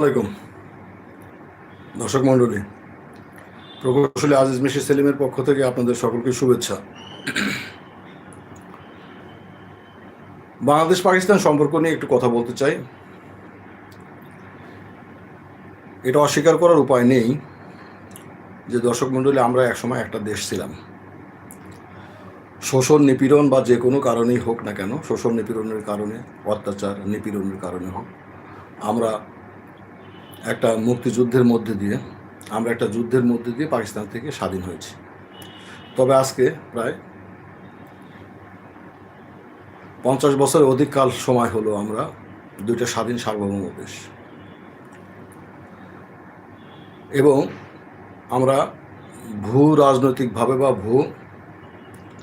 আলাইকুম। দর্শক মণ্ডলী, প্রকৌশলী আজিজ মিশি সেলিমের পক্ষ থেকে আপনাদের সকলকে শুভেচ্ছা। বাংলাদেশ পাকিস্তান সম্পর্ক নিয়ে একটু কথা বলতে চাই। এটা অস্বীকার করার উপায় নেই যে, দর্শক মণ্ডলী, আমরা একসময় একটা দেশ ছিলাম। শোষণ, নিপীড়ন বা যে কোনো কারণেই হোক না কেন, শোষণ, নিপীড়নের কারণে, অত্যাচার, নিপীড়নের কারণে হোক, আমরা একটা মুক্তিযুদ্ধের মধ্যে দিয়ে, আমরা একটা যুদ্ধের মধ্যে দিয়ে পাকিস্তান থেকে স্বাধীন হয়েছি। তবে আজকে প্রায় পঞ্চাশ বছরের অধিক কাল সময় হলো আমরা দুইটা স্বাধীন সার্বভৌম দেশ। এবং আমরা ভূ রাজনৈতিকভাবে বা ভূ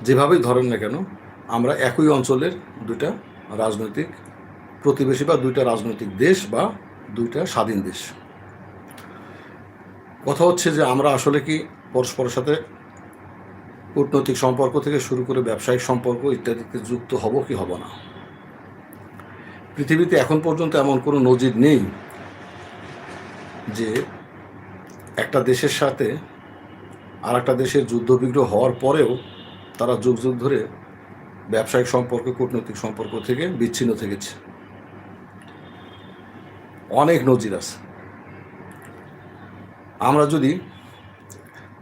যেভাবেই ধরেন না কেন, আমরা একই অঞ্চলের দুইটা রাজনৈতিক প্রতিবেশী বা দুইটা রাজনৈতিক দেশ বা দুইটা স্বাধীন দেশ। কথা হচ্ছে যে আমরা আসলে কি পরস্পরের সাথে কূটনৈতিক সম্পর্ক থেকে শুরু করে ব্যবসায়িক সম্পর্ক ইত্যাদিতে যুক্ত হব কি হব না? পৃথিবীতে এখন পর্যন্ত এমন কোনো নজির নেই যে একটা দেশের সাথে আর একটা দেশের যুদ্ধবিগ্রহ হওয়ার পরেও তারা যুগ যুগ ধরে ব্যবসায়িক সম্পর্ক, কূটনৈতিক সম্পর্ক থেকে বিচ্ছিন্ন থেকেছে। অনেক নজির আছে। আমরা যদি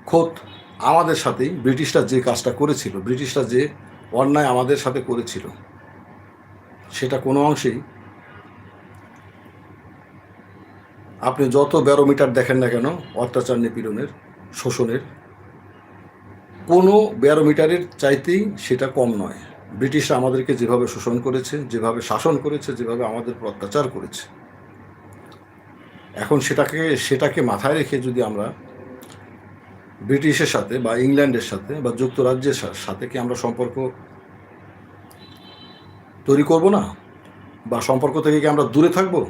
খোদ আমাদের সাথেই ব্রিটিশরা যে কাজটা করেছিল, ব্রিটিশরা যে অন্যায় আমাদের সাথে করেছিল, সেটা কোনো অংশেই আপনি যত ব্যারোমিটার দেখেন না কেন, অত্যাচার নিপীড়নের শোষণের, কোনো ব্যারোমিটারের চাইতেই সেটা কম নয়। ব্রিটিশরা আমাদেরকে যেভাবে শোষণ করেছে, যেভাবে শাসন করেছে, যেভাবে আমাদের অত্যাচার করেছে। এখন সেটাকে সেটাকে মাথায় রেখে যদি আমরা ব্রিটিশের সাথে বা ইংল্যান্ডের সাথে বা যুক্তরাজ্যের সাথে কি আমরা সম্পর্ক তৈরি করব না? বা সম্পর্ক থেকে কি আমরা দূরে থাকব?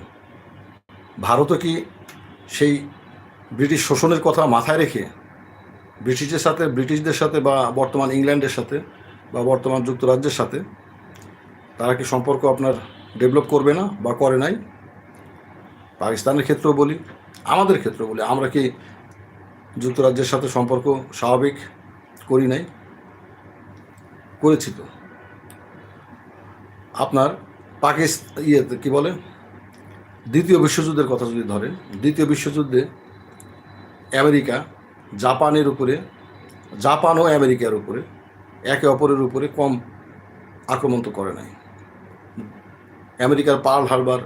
ভারতও কি সেই ব্রিটিশ শোষণের কথা মাথায় রেখে ব্রিটিশের সাথে, ব্রিটিশদের সাথে বা বর্তমান ইংল্যান্ডের সাথে বা বর্তমান যুক্তরাজ্যের সাথে তারা কি সম্পর্ক আপনার ডেভেলপ করবে না বা করে নাই? পাকিস্তানের ক্ষেত্রেও বলি, আমাদের ক্ষেত্রেও বলি। আমরা কি যুক্তরাজ্যের সাথে সম্পর্ক স্বাভাবিক করি নাই? করেছি তো। আপনার পাকিস্তান ইয়ে কি বলে? দ্বিতীয় বিশ্বযুদ্ধের কথা যদি ধরেন, দ্বিতীয় বিশ্বযুদ্ধে আমেরিকা জাপানের উপরে, জাপান ও আমেরিকার উপরে, একে অপরের উপরে কম আক্রমণ তো করে নাই। আমেরিকার পার্ল হারবার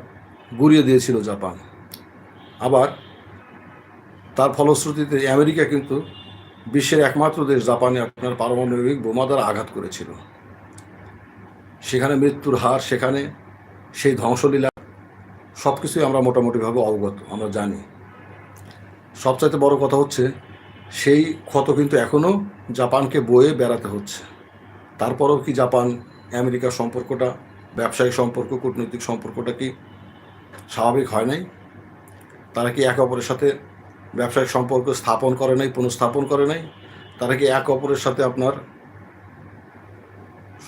গুড়িয়ে দিয়েছিল জাপান। আবার তার ফলশ্রুতিতে আমেরিকা কিন্তু বিশ্বের একমাত্র দেশ জাপানে আপনার পারমাণবিক বোমা দ্বারা আঘাত করেছিল। সেখানে মৃত্যুর হার, সেখানে সেই ধ্বংসলীলা সব কিছুই আমরা মোটামুটিভাবে অবগত, আমরা জানি। সবচাইতে বড় কথা হচ্ছে, সেই ক্ষত কিন্তু এখনও জাপানকে বয়ে বেড়াতে হচ্ছে। তারপরেও কি জাপান আমেরিকার সম্পর্কটা, ব্যবসায়িক সম্পর্ক, কূটনৈতিক সম্পর্কটা কি স্বাভাবিক হয় নাই। তারা কি একে অপরের সাথে ব্যবসায়িক সম্পর্ক স্থাপন করে নাই, পুনঃস্থাপন করে নাই? তারা কি এক অপরের সাথে আপনার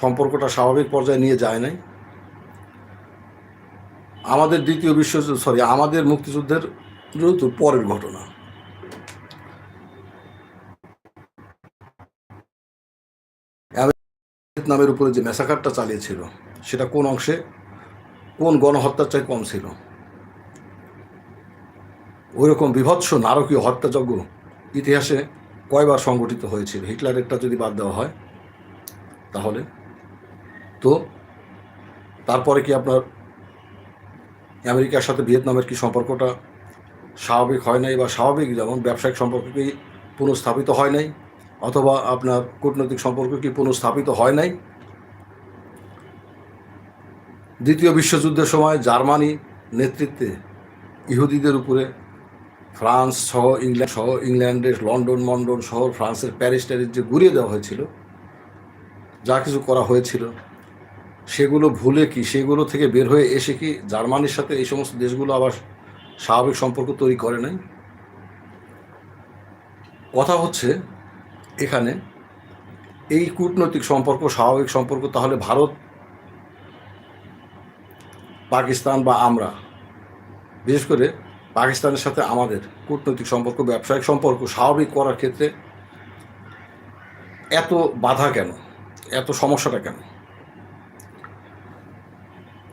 সম্পর্কটা স্বাভাবিক পর্যায়ে নিয়ে যায় নাই? আমাদের দ্বিতীয় বিশ্বযুদ্ধ সরি আমাদের মুক্তিযুদ্ধের যেহেতু পরের ঘটনা। নামের উপরে যে মেসাকারটা চালিয়েছিল, সেটা কোন অংশে? কোন গণহত্যার চাই কম ছিল? ওই রকম বিভৎস নারকীয় হত্যাযজ্ঞ ইতিহাসে কয়বার সংগঠিত হয়েছিল। হিটলারেরটা যদি বাদ দেওয়া হয়, তাহলে। তো, তারপরে কি আপনার আমেরিকার সাথে ভিয়েতনামের কি সম্পর্কটা স্বাভাবিক হয় নাই বা স্বাভাবিক যেমন ব্যবসায়িক সম্পর্ক কি পুনঃস্থাপিত হয় নাই? অথবা আপনার কূটনৈতিক সম্পর্ক কি পুনঃস্থাপিত হয় নাই? দ্বিতীয় বিশ্বযুদ্ধের সময় জার্মানি নেতৃত্বে ইহুদিদের উপরে ফ্রান্স সহ ইংল্যান্ড সহ ইংল্যান্ডের লন্ডন, মন্ডন শহর ফ্রান্সের প্যারিস ট্যারিস যে গুড়িয়ে দেওয়া হয়েছিল, যা কিছু করা হয়েছিল, সেগুলো ভুলে কি, সেগুলো থেকে বের হয়ে এসে কি জার্মানির সাথে এই সমস্ত দেশগুলো আবার স্বাভাবিক সম্পর্ক তৈরি করে নাই? কথা হচ্ছে এখানে এই কূটনৈতিক সম্পর্ক, স্বাভাবিক সম্পর্ক, তাহলে ভারত পাকিস্তান বা আমরা। বিশেষ করে পাকিস্তানের সাথে আমাদের কূটনৈতিক সম্পর্ক, ব্যবসায়িক সম্পর্ক স্বাভাবিক করার ক্ষেত্রে এত বাধা কেন? এত সমস্যাটা কেন?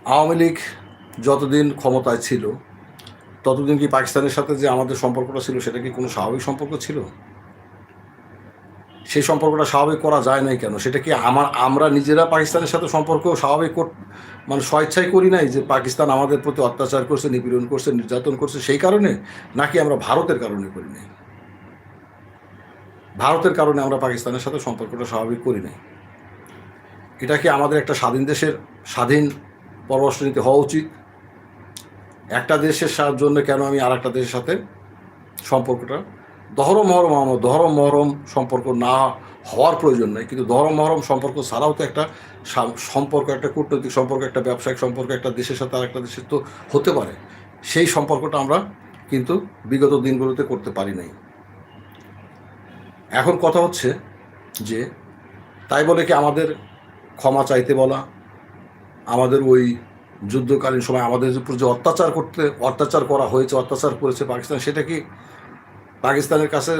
আওয়ামী লীগ যতদিন ক্ষমতায় ছিল, ততদিন কি পাকিস্তানের সাথে যে আমাদের সম্পর্কটা ছিল, সেটা কি কোনো স্বাভাবিক সম্পর্ক ছিল? সেই সম্পর্কটা স্বাভাবিক করা যায় নাই কেন? সেটা কি আমার, আমরা নিজেরা পাকিস্তানের সাথে সম্পর্ক স্বাভাবিক মানে স্বেচ্ছায় করি নাই যে পাকিস্তান আমাদের প্রতি অত্যাচার করছে, নিপীড়ন করছে, নির্যাতন করছে সেই কারণে? নাকি আমরা ভারতের কারণে করি নাই? ভারতের কারণে আমরা পাকিস্তানের সাথে সম্পর্কটা স্বাভাবিক করি নাই। এটা কি আমাদের একটা স্বাধীন দেশের স্বাধীন পররাষ্ট্রনীতি হওয়া উচিত? একটা দেশের জন্য কেন আমি আর একটা দেশের সাথে সম্পর্কটা দহরম মহরম আমার দহরম মহরম সম্পর্ক না হওয়ার প্রয়োজন নেই। কিন্তু দহরম মহরম সম্পর্ক ছাড়াও তো একটা সম্পর্ক, একটা কূটনৈতিক সম্পর্ক, একটা ব্যবসায়িক সম্পর্ক, একটা দেশের সাথে আর একটা দেশের তো হতে পারে। সেই সম্পর্কটা আমরা কিন্তু বিগত দিনগুলোতে করতে পারি নাই। এখন কথা হচ্ছে যে, তাই বলে কি আমাদের ক্ষমা চাইতে বলা, আমাদের ওই যুদ্ধকালীন সময় আমাদের উপর যে অত্যাচার করতে, অত্যাচার করা হয়েছে, অত্যাচার করেছে পাকিস্তান, সেটা কি পাকিস্তানের কাছে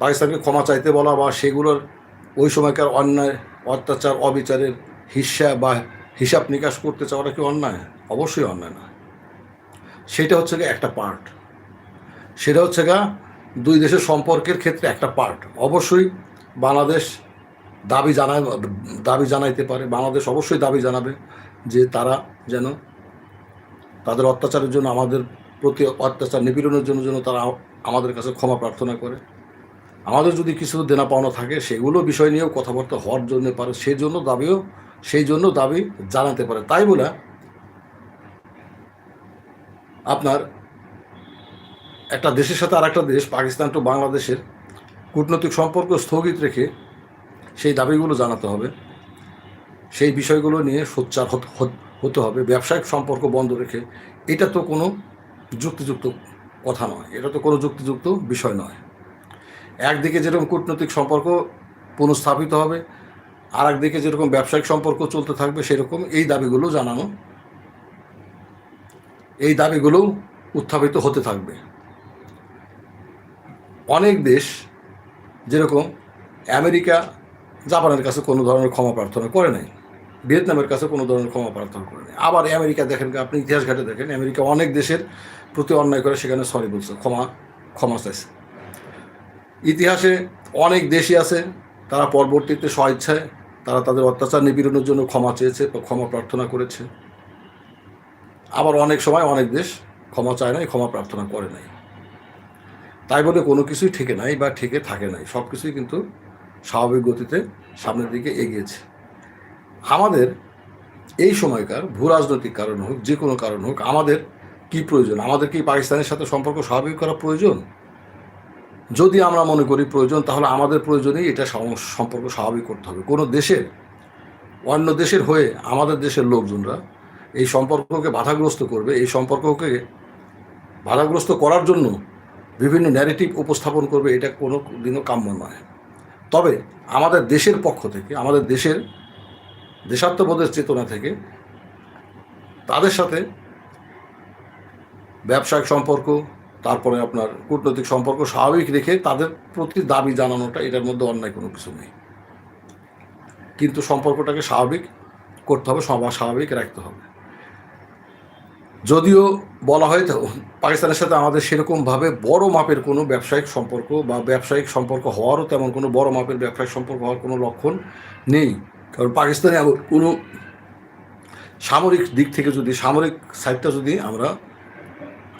পাকিস্তানকে ক্ষমা চাইতে বলা বা সেগুলোর ওই সময়কার অন্যায়, অত্যাচার, অবিচারের হিসা বা হিসাব নিকাশ করতে চাওয়াটা কি অন্যায়? অবশ্যই অন্যায় না সেটা হচ্ছে গিয়ে একটা পার্ট সেটা হচ্ছে গা দুই দেশের সম্পর্কের ক্ষেত্রে একটা পার্ট অবশ্যই বাংলাদেশ দাবি জানায়, দাবি জানাইতে পারে। বাংলাদেশ অবশ্যই দাবি জানাবে যে তারা যেন তাদের অত্যাচারের জন্য আমাদের প্রতি অত্যাচার নিপীড়নের জন্য যেন তারা আমাদের কাছে ক্ষমা প্রার্থনা করে। আমাদের যদি কিছু দেনা পাওনা থাকে, সেগুলো বিষয় নিয়েও কথাবার্তা হওয়ার জন্য পারে সেই জন্য দাবিও সেই জন্য দাবি জানাতে পারে। তাই বলে আপনার একটা দেশের সাথে আর একটা দেশ, পাকিস্তান টু বাংলাদেশের কূটনৈতিক সম্পর্ক স্থগিত রেখে সেই দাবিগুলো জানাতে হবে। সেই বিষয়গুলো নিয়ে সোচ্চার হত- হবে। ব্যবসায়িক সম্পর্ক বন্ধ রেখে। এটা তো কোনো যুক্তিযুক্ত কথা নয়। এটা তো কোনো যুক্তিযুক্ত বিষয় নয়। একদিকে যেরকম কূটনৈতিক সম্পর্ক পুনঃস্থাপিত হবে আর একদিকে যেরকম ব্যবসায়িক সম্পর্ক চলতে থাকবে, সেরকম এই দাবিগুলো জানানো, এই দাবিগুলো উত্থাপিত হতে থাকবে। অনেক দেশ যেরকম আমেরিকা, জাপানের কাছে কোনো ধরনের ক্ষমা প্রার্থনা করে নাই, ভিয়েতনামের কাছে কোনো ধরনের ক্ষমা প্রার্থনা করে নাই। আবার আমেরিকা দেখেন, আপনি ইতিহাস ঘাটে দেখেন, আমেরিকা অনেক দেশের প্রতি অন্যায় করে সেখানে সরি বলছে, ক্ষমা ক্ষমা চাইছে। ইতিহাসে অনেক দেশই আছে, তারা পরবর্তীতে স্বেচ্ছায় তারা তাদের অত্যাচার নিপীড়নের জন্য ক্ষমা চেয়েছে বা ক্ষমা প্রার্থনা করেছে। আবার অনেক সময় অনেক দেশ ক্ষমা চায় নাই, ক্ষমা প্রার্থনা করে নাই। তাই বলে কোনো কিছুই ঠেকে নাই বা ঠেকে থাকে নাই, সব কিছুই কিন্তু স্বাভাবিক গতিতে সামনের দিকে এগিয়েছে। আমাদের এই সময়কার ভূ রাজনৈতিক কারণ হোক, যে কোনো কারণ হোক, আমাদের কি প্রয়োজন? আমাদের কি পাকিস্তানের সাথে সম্পর্ক স্বাভাবিক করা প্রয়োজন? যদি আমরা মনে করি প্রয়োজন, তাহলে আমাদের প্রয়োজনেই এটা সম্পর্ক স্বাভাবিক করতে হবে। কোনো দেশের, অন্য দেশের হয়ে আমাদের দেশের লোকজনরা এই সম্পর্ককে বাধাগ্রস্ত করবে। এই সম্পর্ককে বাধাগ্রস্ত করার জন্য বিভিন্ন ন্যারেটিভ উপস্থাপন করবে, এটা কোনো দিনও কাম্য নয়। তবে আমাদের দেশের পক্ষ থেকে, আমাদের দেশের দেশাত্মবোধের চেতনা থেকে, তাদের সাথে ব্যবসায়িক সম্পর্ক, তারপরে আপনার কূটনৈতিক সম্পর্ক স্বাভাবিক রেখে তাদের প্রতি দাবি জানানোটা, এটার মধ্যে অন্যায় কোনো কিছু নেই। কিন্তু সম্পর্কটাকে স্বাভাবিক করতে হবে সবার স্বাভাবিক রাখতে হবে। যদিও বলা হয় তো, পাকিস্তানের সাথে আমাদের সেরকমভাবে বড় মাপের কোনো ব্যবসায়িক সম্পর্ক বা ব্যবসায়িক সম্পর্ক হওয়ারও তেমন কোনো বড় মাপের ব্যবসায়িক সম্পর্ক হওয়ার কোনো লক্ষণ নেই। কারণ পাকিস্তানে কোনো সামরিক দিক থেকে যদি, সামরিক সাইডটা যদি আমরা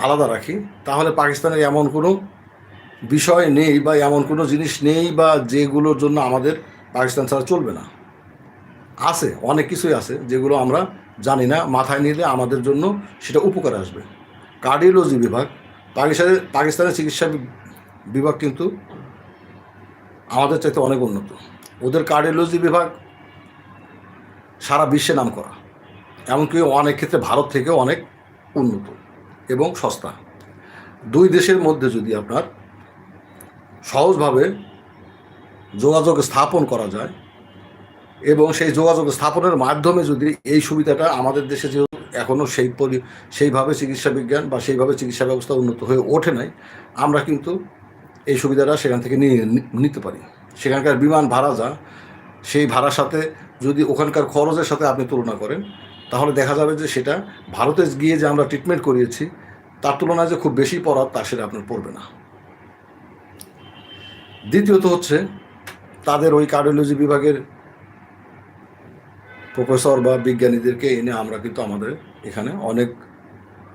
আলাদা রাখি। তাহলে পাকিস্তানের এমন কোনো বিষয় নেই বা এমন কোনো জিনিস নেই বা যেগুলোর জন্য আমাদের পাকিস্তান ছাড়া চলবে না। আছে, অনেক কিছুই আছে যেগুলো আমরা জানি না, মাথায় নিলে আমাদের জন্য সেটা উপকারে আসবে। কার্ডিওলজি বিভাগ, পাকিস্তানের পাকিস্তানের চিকিৎসা বিভাগ কিন্তু আমাদের চাইতে অনেক উন্নত। ওদের কার্ডিওলজি বিভাগ সারা বিশ্বে নাম করা এমনকি অনেক ক্ষেত্রে ভারত থেকেও অনেক উন্নত। এবং সস্তা। দুই দেশের মধ্যে যদি আপনার সহজভাবে যোগাযোগ স্থাপন করা যায় এবং সেই যোগাযোগ স্থাপনের মাধ্যমে যদি এই সুবিধাটা আমাদের দেশে যে এখনও সেই পরি, সেইভাবে চিকিৎসা বিজ্ঞান বা সেইভাবে চিকিৎসা ব্যবস্থা উন্নত হয়ে ওঠে নাই, আমরা কিন্তু এই সুবিধাটা সেখান থেকে নিয়ে নিতে পারি। সেখানকার বিমান ভাড়া যা, সেই ভাড়ার সাথে যদি ওখানকার খরচের সাথে আপনি তুলনা করেন তাহলে দেখা যাবে যে সেটা ভারতে গিয়ে যে আমরা ট্রিটমেন্ট করিয়েছি, তার তুলনায় যে খুব বেশি পড়ার তা সেটা আপনার পড়বে না। দ্বিতীয়ত হচ্ছে, তাদের ওই কার্ডিওলজি বিভাগের প্রফেসর বা বিজ্ঞানীদেরকে এনে আমরা কিন্তু আমাদের এখানে অনেক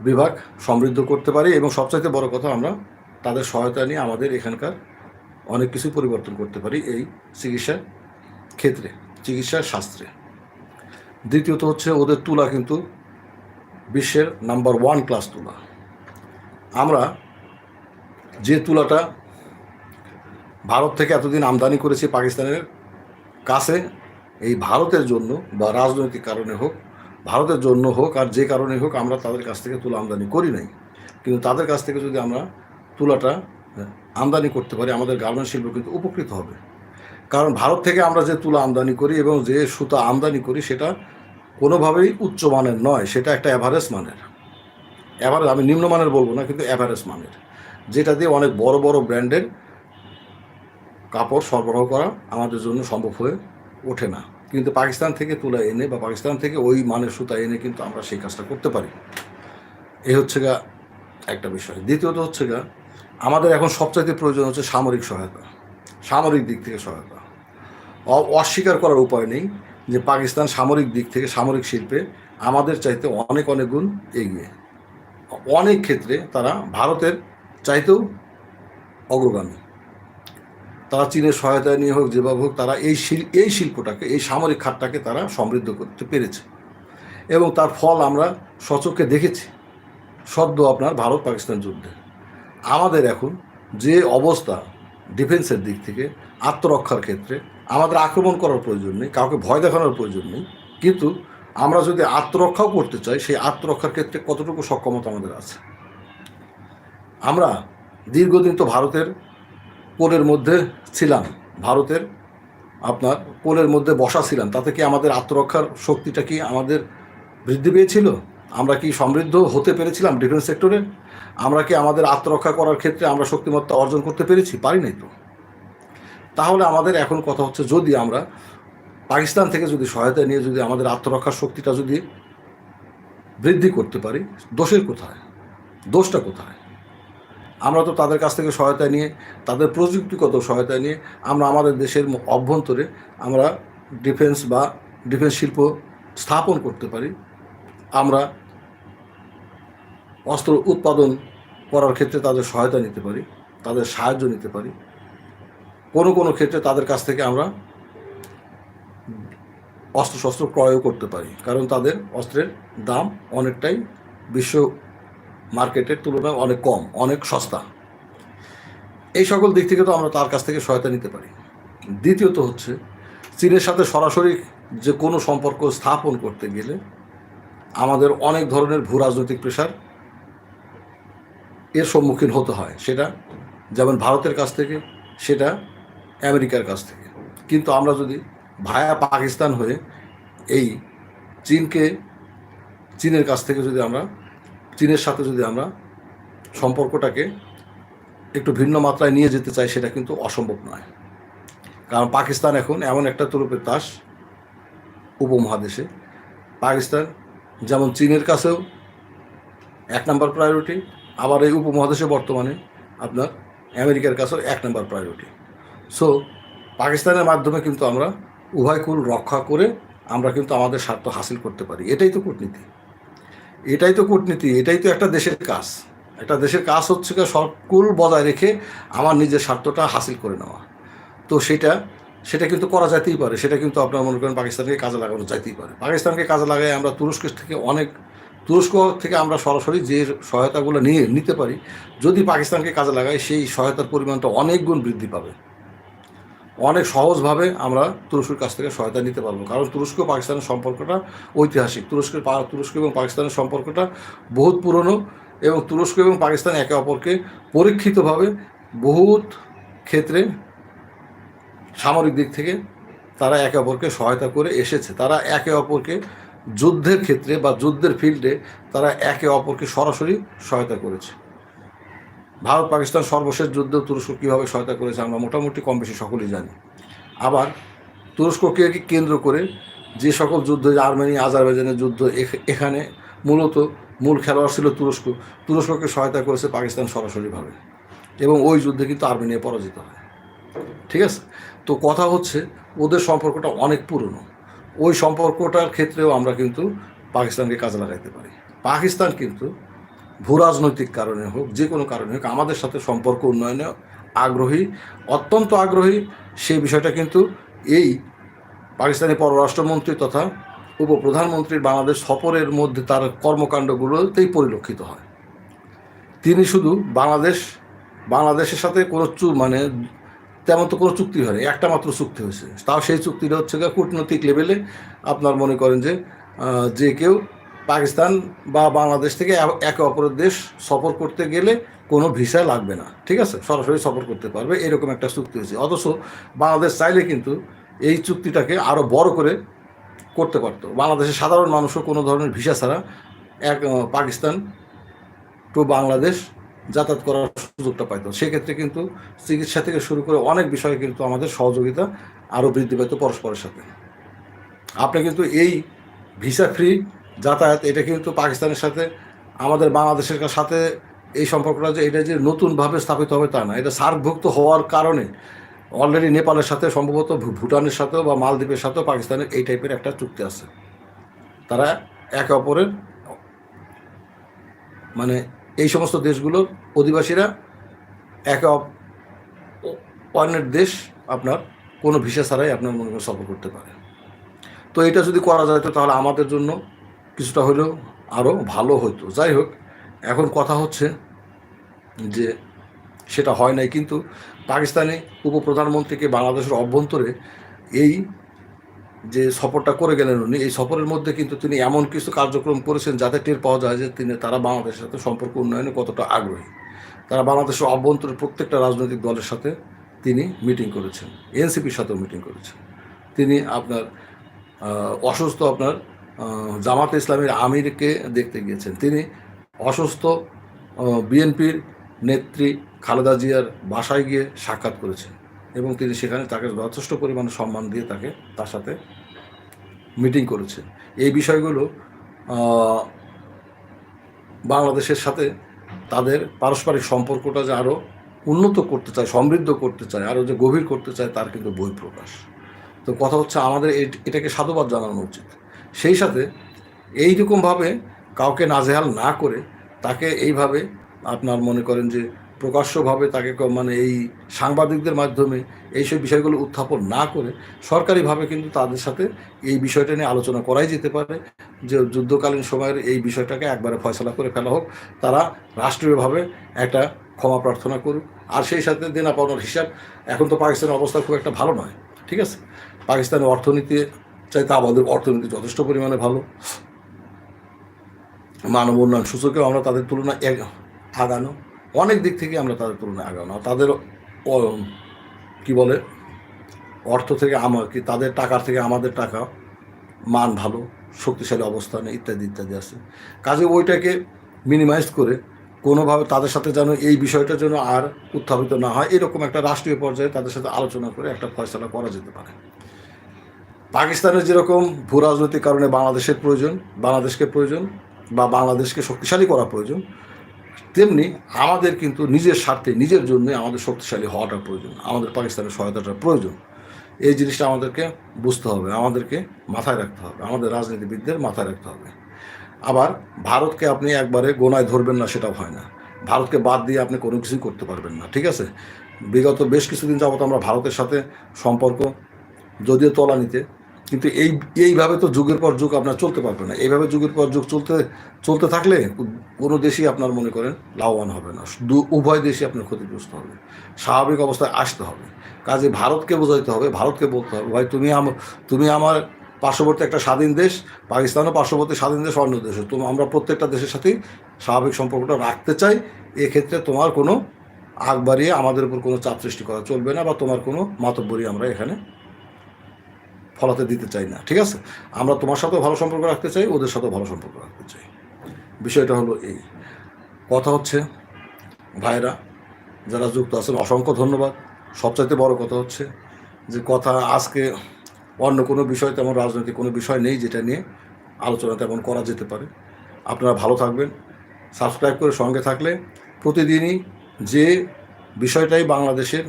বিভাগ সমৃদ্ধ করতে পারি এবং সবচাইতে বড় কথা আমরা তাদের সহায়তা নিয়ে আমাদের এখানকার অনেক কিছু পরিবর্তন করতে পারি এই চিকিৎসার ক্ষেত্রে চিকিৎসার শাস্ত্রে। দ্বিতীয়ত হচ্ছে ওদের তুলা কিন্তু বিশ্বের নাম্বার ওয়ান ক্লাস তুলা। আমরা যে তুলাটা ভারত থেকে এতদিন আমদানি করেছি পাকিস্তানের কাছে, এই ভারতের জন্য বা রাজনৈতিক কারণে হোক, ভারতের জন্য হোক আর যে কারণে হোক আমরা তাদের কাছ থেকে তুলা আমদানি করি নাই। কিন্তু তাদের কাছ থেকে যদি আমরা তুলাটা আমদানি করতে পারি, আমাদের গার্মেন্ট শিল্প কিন্তু উপকৃত হবে। কারণ ভারত থেকে আমরা যে তুলা আমদানি করি এবং যে সুতা আমদানি করি, সেটা কোনোভাবেই উচ্চমানের নয়, সেটা একটা অ্যাভারেজ মানের। অ্যাভারেজ আমি নিম্নমানের বলব না, কিন্তু অ্যাভারেজ মানের। যেটা দিয়ে অনেক বড় বড় ব্র্যান্ডের কাপড় সরবরাহ করা আমাদের জন্য সম্ভব হয়ে ওঠে না। কিন্তু পাকিস্তান থেকে তুলা এনে বা পাকিস্তান থেকে ওই মানের সুতা এনে কিন্তু আমরা সেই কাজটা করতে পারি। এই হচ্ছে গা একটা বিষয়। দ্বিতীয়ত হচ্ছে গা, আমাদের এখন সবচাইতে প্রয়োজন হচ্ছে সামরিক সহায়তা, সামরিক দিক থেকে সহায়তা। অস্বীকার করার উপায় নেই। যে পাকিস্তান সামরিক দিক থেকে সামরিক শিল্পে আমাদের চাইতে অনেক অনেক গুণ এগিয়ে। অনেক ক্ষেত্রে তারা ভারতের চাইতেও অগ্রগামী। তারা চীনের সহায়তা নিয়ে হোক, যেভাবে হোক, তারা এই শিল, এই শিল্পটাকে, এই সামরিক খাতটাকে তারা সমৃদ্ধ করতে পেরেছে। এবং তার ফল আমরা সচক্ষে দেখেছি, সদ্য আপনার ভারত পাকিস্তান যুদ্ধে। আমাদের এখন যে অবস্থা ডিফেন্সের দিক থেকে, আত্মরক্ষার ক্ষেত্রে আমাদের আক্রমণ করার প্রয়োজন নেই, কাউকে ভয় দেখানোর প্রয়োজন নেই। কিন্তু আমরা যদি আত্মরক্ষাও করতে চাই, সেই আত্মরক্ষার ক্ষেত্রে কতটুকু সক্ষমতা আমাদের আছে? আমরা দীর্ঘদিন তো ভারতের কোলের মধ্যে ছিলাম, ভারতের আপনার কোলের মধ্যে বসা ছিলাম, তাতে কি আমাদের আত্মরক্ষার শক্তিটা কি আমাদের বৃদ্ধি পেয়েছিল? আমরা কি সমৃদ্ধ হতে পেরেছিলাম ডিফেন্স সেক্টরে? আমরা কি আমাদের আত্মরক্ষা করার ক্ষেত্রে আমরা শক্তিমত্তা অর্জন করতে পেরেছি? পারি নাই তো। তাহলে আমাদের এখন কথা হচ্ছে যদি আমরা পাকিস্তান থেকে যদি সহায়তা নিয়ে যদি আমাদের আত্মরক্ষার শক্তিটা যদি বৃদ্ধি করতে পারি, দোষের কোথায়? দোষটা কোথায়? আমরা তো তাদের কাছ থেকে সহায়তা নিয়ে, তাদের প্রযুক্তিগত সহায়তা নিয়ে আমরা আমাদের দেশের অভ্যন্তরে আমরা ডিফেন্স বা ডিফেন্স শিল্প স্থাপন করতে পারি। আমরা অস্ত্র উৎপাদন করার ক্ষেত্রে তাদের সহায়তা নিতে পারি, তাদের সাহায্য নিতে পারি। কোনো কোনো ক্ষেত্রে তাদের কাছ থেকে আমরা অস্ত্রশস্ত্র ক্রয়ও করতে পারি, কারণ তাদের অস্ত্রের দাম অনেকটাই বিশ্ব মার্কেটের তুলনায় অনেক কম, অনেক সস্তা। এই সকল দিক থেকে তো আমরা তার কাছ থেকে সহায়তা নিতে পারি। দ্বিতীয়ত হচ্ছে, চীনের সাথে সরাসরি যে কোনো সম্পর্ক স্থাপন করতে গেলে আমাদের অনেক ধরনের ভূ রাজনৈতিক প্রেশার এর সম্মুখীন হতে হয়। সেটা যেমন ভারতের কাছ থেকে, সেটা আমেরিকার কাছ থেকে। কিন্তু আমরা যদি ভায়া পাকিস্তান হয়ে এই চীনকে, চীনের কাছ থেকে যদি আমরা, চীনের সাথে যদি আমরা সম্পর্কটাকে একটু ভিন্ন মাত্রায় নিয়ে যেতে চাই, সেটা কিন্তু অসম্ভব নয়। কারণ পাকিস্তান এখন এমন একটা তরুপের তাস উপমহাদেশে। পাকিস্তান যেমন চীনের কাছেও এক নম্বর প্রায়োরিটি আবার এই উপমহাদেশে বর্তমানে আপনার আমেরিকার কাছে এক নম্বর প্রায়োরিটি সো পাকিস্তানের মাধ্যমে কিন্তু আমরা উভয় কুল রক্ষা করে আমরা কিন্তু আমাদের স্বার্থ হাসিল করতে পারি। এটাই তো কূটনীতি। এটাই তো কূটনীতি, এটাই তো একটা দেশের কাজ। একটা দেশের কাজ হচ্ছে কি সবকুল বজায় রেখে আমার নিজের স্বার্থটা হাসিল করে নেওয়া। তো সেটা সেটা কিন্তু করা যেতেই পারে। সেটা কিন্তু আপনার মনে করেন পাকিস্তানকে কাজে লাগানো যাইতেই পারে। পাকিস্তানকে কাজে লাগাই আমরা তুরস্কের থেকে অনেক তুরস্ক থেকে আমরা সরাসরি যে সহায়তাগুলো নিয়ে নিতে পারি, যদি পাকিস্তানকে কাজে লাগাই সেই সহায়তার পরিমাণটা অনেক গুণ বৃদ্ধি পাবে। অনেক সহজভাবে আমরা তুরস্কের কাছ থেকে সহায়তা নিতে পারব। কারণ তুরস্ক পাকিস্তানের সম্পর্কটা ঐতিহাসিক। তুরস্কের তুরস্ক এবং পাকিস্তানের সম্পর্কটা বহুত পুরনো এবং তুরস্ক এবং পাকিস্তান একে অপরকে পরীক্ষিতভাবে বহুত ক্ষেত্রে সামরিক দিক থেকে তারা একে অপরকে সহায়তা করে এসেছে। তারা একে অপরকে যুদ্ধের ক্ষেত্রে বা যুদ্ধের ফিল্ডে তারা একে অপরকে সরাসরি সহায়তা করেছে। ভারত পাকিস্তান সর্বশেষ যুদ্ধে তুরস্ক কীভাবে সহায়তা করেছে আমরা মোটামুটি কম বেশি সকলেই জানি। আবার তুরস্ককে কেন্দ্র করে যে সকল যুদ্ধ আর্মেনি আজারবাইজানের যুদ্ধ এখানে মূলত মূল খেলোয়াড় ছিল তুরস্ক। তুরস্ককে সহায়তা করেছে পাকিস্তান সরাসরিভাবে এবং ওই যুদ্ধে কিন্তু আর্মেনিয়া পরাজিত হয়। ঠিক আছে? তো কথা হচ্ছে ওদের সম্পর্কটা অনেক পুরনো। ওই সম্পর্কটার ক্ষেত্রেও আমরা কিন্তু পাকিস্তানকে কাজে লাগাইতে পারি। পাকিস্তান কিন্তু ভূরাজনৈতিক কারণে হোক, যে কোনো কারণে হোক, আমাদের সাথে সম্পর্ক উন্নয়নে আগ্রহী, অত্যন্ত আগ্রহী। সেই বিষয়টা কিন্তু এই পাকিস্তানি পররাষ্ট্রমন্ত্রী তথা উপপ্রধানমন্ত্রীর বাংলাদেশ সফরের মধ্যে তার কর্মকাণ্ডগুলোতেই পরিলক্ষিত হয়। তিনি শুধু বাংলাদেশ, বাংলাদেশের সাথে কোনো চু মানে তেমন তো কোনো চুক্তি হয়নি, একটা মাত্র চুক্তি হয়েছে। তাও সেই চুক্তিটা হচ্ছে কূটনৈতিক লেভেলে আপনার মনে করেন যে যে কেউ পাকিস্তান বা বাংলাদেশ থেকে একে অপরের দেশ সফর করতে গেলে কোনো ভিসা লাগবে না, ঠিক আছে? সরাসরি সফর করতে পারবে, এরকম একটা চুক্তি হয়েছে। অথচ বাংলাদেশ চাইলে কিন্তু এই চুক্তিটাকে আরও বড় করে করতে পারতো। বাংলাদেশের সাধারণ মানুষও কোনো ধরনের ভিসা ছাড়া এক পাকিস্তান টু বাংলাদেশ যাতায়াত করার সুযোগটা পাইতো। সেক্ষেত্রে কিন্তু চিকিৎসা থেকে শুরু করে অনেক বিষয়ে কিন্তু আমাদের সহযোগিতা আরও বৃদ্ধি পেত পরস্পরের সাথে। আপনি কিন্তু এই ভিসা ফ্রি যাতায়াত, এটা কিন্তু পাকিস্তানের সাথে, আমাদের বাংলাদেশের সাথে এই সম্পর্কটা যে এটা যে নতুনভাবে স্থাপিত হবে তা না। এটা সার্কভুক্ত হওয়ার কারণে অলরেডি নেপালের সাথে সম্ভবত ভুটানের সাথেও বা মালদ্বীপের সাথেও পাকিস্তানের এই টাইপের একটা চুক্তি আছে। তারা একে অপরের মানে এই সমস্ত দেশগুলোর অধিবাসীরা একে অন্যের দেশ আপনার কোনো ভিসা ছাড়াই আপনার মনে করেন সফর করতে পারে। তো এটা যদি করা যায় তো তাহলে আমাদের জন্য কিছুটা হলেও আরও ভালো হতো। যাই হোক, এখন কথা হচ্ছে যে সেটা হয় নাই, কিন্তু পাকিস্তানি উপপ্রধানমন্ত্রীকে বাংলাদেশের অভ্যন্তরে এই যে সফরটা করে গেলেন উনি, এই সফরের মধ্যে কিন্তু তিনি এমন কিছু কার্যক্রম করেছেন যাতে টের পাওয়া যায় যে তিনি, তারা বাংলাদেশের সাথে সম্পর্ক উন্নয়নে কতটা আগ্রহী। তারা বাংলাদেশের অভ্যন্তরে প্রত্যেকটা রাজনৈতিক দলের সাথে তিনি মিটিং করেছেন, এনসিপির সাথেও মিটিং করেছেন। তিনি আপনার অসুস্থ আপনার জামাতে ইসলামের আমিরকে দেখতে গিয়েছেন। তিনি অসুস্থ বিএনপির নেত্রী খালেদা জিয়ার বাসায় গিয়ে সাক্ষাৎ করেছেন। এবং তিনি সেখানে তাকে যথেষ্ট পরিমাণে সম্মান দিয়ে তাকে, তার সাথে মিটিং করেছেন এই বিষয়গুলো বাংলাদেশের সাথে তাদের পারস্পরিক সম্পর্কটা যে আরও উন্নত করতে চায়, সমৃদ্ধ করতে চায় আরও যে গভীর করতে চায়, তার কিন্তু বই প্রকাশ। তো কথা হচ্ছে আমাদের এট- এটাকে সাধুবাদ জানানো উচিত। সেই সাথে এইরকমভাবে কাউকে নাজেহাল না করে তাকে এইভাবে আপনার মনে করেন যে প্রকাশ্যভাবে তাকে মানে এই সাংবাদিকদের মাধ্যমে এইসব বিষয়গুলো উত্থাপন না করে সরকারিভাবে কিন্তু তাদের সাথে এই বিষয়টা নিয়ে আলোচনা করাই যেতে পারে। যে যুদ্ধকালীন সময়ের এই বিষয়টাকে একবারে ফয়সলা করে ফেলা হোক, তারা রাষ্ট্রীয়ভাবে একটা ক্ষমা প্রার্থনা করুক। আর সেই সাথে দেনা পাওনার হিসাব, এখন তো পাকিস্তানের অবস্থা খুব একটা ভালো নয়, ঠিক আছে? পাকিস্তানের অর্থনীতি চাইতে আমাদের অর্থনীতি যথেষ্ট পরিমাণে ভালো। মানব উন্নয়ন সূচকেও আমরা তাদের তুলনায় আগানো। অনেক দিক থেকে আমরা তাদের তুলনায় আগানো তাদের কি বলে, অর্থ থেকে আমার কি তাদের টাকার থেকে আমাদের টাকা, মান ভালো, শক্তিশালী অবস্থানে ইত্যাদি ইত্যাদি আছে। কাজে ওইটাকে মিনিমাইজ করে কোনোভাবে তাদের সাথে যেন এই বিষয়টা যেন আর উত্থাপিত না হয়, এরকম একটা রাষ্ট্রীয় পর্যায়ে তাদের সাথে আলোচনা করে একটা ফয়সলা করা যেতে পারে। পাকিস্তানের যেরকম ভূ রাজনৈতিক কারণে বাংলাদেশের প্রয়োজন, বাংলাদেশকে প্রয়োজন বা বাংলাদেশকে শক্তিশালী করা প্রয়োজন তেমনি আমাদের কিন্তু নিজের স্বার্থে, নিজের জন্য আমাদের শক্তিশালী হওয়াটা প্রয়োজন, আমাদের পাকিস্তানের সহায়তাটা প্রয়োজন। এই জিনিসটা আমাদেরকে বুঝতে হবে, আমাদেরকে মাথায় রাখতে হবে, আমাদের রাজনীতিবিদদের মাথায় রাখতে হবে। আবার ভারতকে আপনি একবারে গোনায় ধরবেন না সেটাও হয় না। ভারতকে বাদ দিয়ে আপনি কোনো কিছুই করতে পারবেন না, ঠিক আছে? বিগত বেশ কিছুদিন যাবত আমরা ভারতের সাথে সম্পর্ক, যদিও তলানিতে কিন্তু এই, এইভাবে তো যুগের পর যুগ আপনার চলতে পারবে না। এইভাবে যুগের পর যুগ চলতে চলতে থাকলে কোনো দেশই আপনার মনে করেন লাভবান হবে না। উভয় দেশই আপনার ক্ষতিগ্রস্ত হবে। স্বাভাবিক অবস্থায় আসতে হবে। কাজে ভারতকে বোঝাইতে হবে, ভারতকে বলতে হবে, ভাই, তুমি আম- তুমি আমার পার্শ্ববর্তী একটা স্বাধীন দেশ, পাকিস্তানও পার্শ্ববর্তী স্বাধীন দেশ, অন্য দেশ তো আমরা প্রত্যেকটা দেশের সাথেই স্বাভাবিক সম্পর্কটা রাখতে চাই। এক্ষেত্রে তোমার কোনো আগ বাড়িয়ে আমাদের উপর কোনো চাপ সৃষ্টি করা চলবে না বা তোমার কোনো মাতব্বরি আমরা এখানে ফলাতে দিতে চাই না, ঠিক আছে? আমরা তোমার সাথেও ভালো সম্পর্ক রাখতে চাই, ওদের সাথেও ভালো সম্পর্ক রাখতে চাই। বিষয়টা হলো এই। কথা হচ্ছে ভাইরা যারা যুক্ত আছেন, অসংখ্য ধন্যবাদ। সবচাইতে বড় কথা হচ্ছে যে কথা আজকে অন্য কোনো বিষয়, তেমন রাজনৈতিক কোনো বিষয় নেই যেটা নিয়ে আলোচনা তেমন করা যেতে পারে। আপনারা ভালো থাকবেন, সাবস্ক্রাইব করে সঙ্গে থাকলে প্রতিদিনই যে বিষয়টাই বাংলাদেশের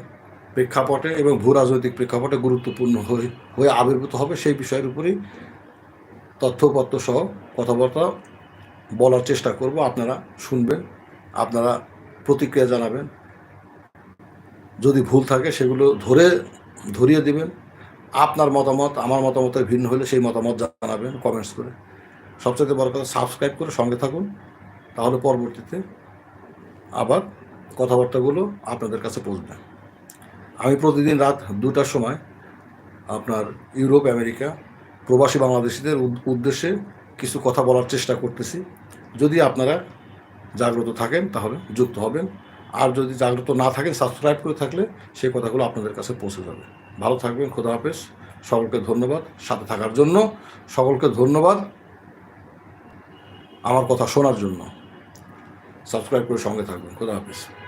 প্রেক্ষাপটে এবং ভূ রাজনৈতিক প্রেক্ষাপটে গুরুত্বপূর্ণ হয়ে হয়ে আবির্ভূত হবে সেই বিষয়ের উপরেই তথ্যপত্র সহ কথাবার্তা বলার চেষ্টা করব। আপনারা শুনবেন, আপনারা প্রতিক্রিয়া জানাবেন। যদি ভুল থাকে সেগুলো ধরে, ধরিয়ে দিবেন। আপনার মতামত, আমার মতামতের ভিন্ন হলে সেই মতামত জানাবেন কমেন্টস করে। সবচেয়ে বড় কথা সাবস্ক্রাইব করে সঙ্গে থাকুন। তাহলে পরবর্তীতে আবার কথাবার্তাগুলো আপনাদের কাছে পৌঁছবে। আমি প্রতিদিন রাত দুটার সময় আপনার ইউরোপ, আমেরিকা, প্রবাসী বাংলাদেশিদের উদ- উদ্দেশ্যে কিছু কথা বলার চেষ্টা করতেছি। যদি আপনারা জাগ্রত থাকেন, তাহলে যুক্ত হবেন। আর যদি জাগ্রত না থাকেন, সাবস্ক্রাইব করে থাকলে সেই কথাগুলো আপনাদের কাছে পৌঁছে যাবে। ভালো থাকবেন, খোদা হাফেজ। সকলকে ধন্যবাদ সাথে থাকার জন্য। সকলকে ধন্যবাদ আমার কথা শোনার জন্য। সাবস্ক্রাইব করে সঙ্গে থাকবেন। খোদা হাফেজ।